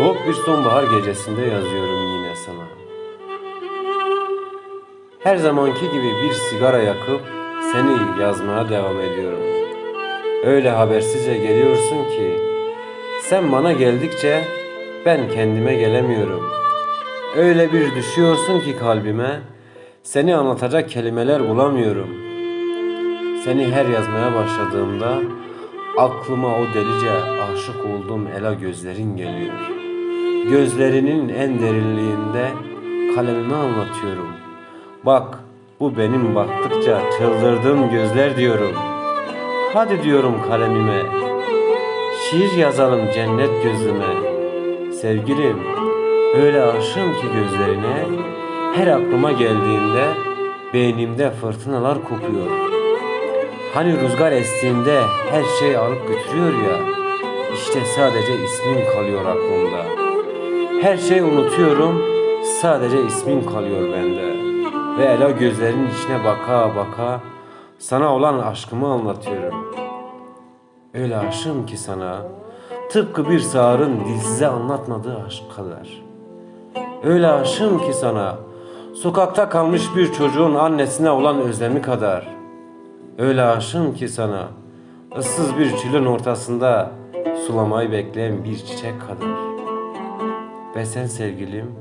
Soğuk bir sonbahar gecesinde yazıyorum yine sana. Her zamanki gibi bir sigara yakıp seni yazmaya devam ediyorum. Öyle habersizce geliyorsun ki sen bana geldikçe ben kendime gelemiyorum. Öyle bir düşüyorsun ki kalbime seni anlatacak kelimeler bulamıyorum. Seni her yazmaya başladığımda aklıma o delice aşık olduğum ela gözlerin geliyor. Gözlerinin en derinliğinde kalemime anlatıyorum. Bak bu benim baktıkça çıldırdığım gözler diyorum. Hadi diyorum kalemime. Şiir yazalım cennet gözüme. Sevgilim öyle aşığım ki gözlerine her aklıma geldiğinde beynimde fırtınalar kopuyor. Hani rüzgar estiğinde her şey alıp götürüyor ya. İşte sadece ismin kalıyor aklımda. Her şeyi unutuyorum. Sadece ismin kalıyor bende. Ve Ela gözlerinin içine baka baka sana olan aşkımı anlatıyorum. Öyle aşığım ki sana tıpkı bir sağırın dilsize anlatmadığı aşk kadar. Öyle aşığım ki sana sokakta kalmış bir çocuğun annesine olan özlemi kadar. Öyle aşığım ki sana ıssız bir çölün ortasında sulamayı bekleyen bir çiçek kadar. Ve sen sevgilim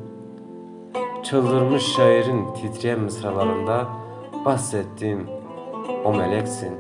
çıldırmış şairin titreyen mısralarında bahsettiğim o meleksin.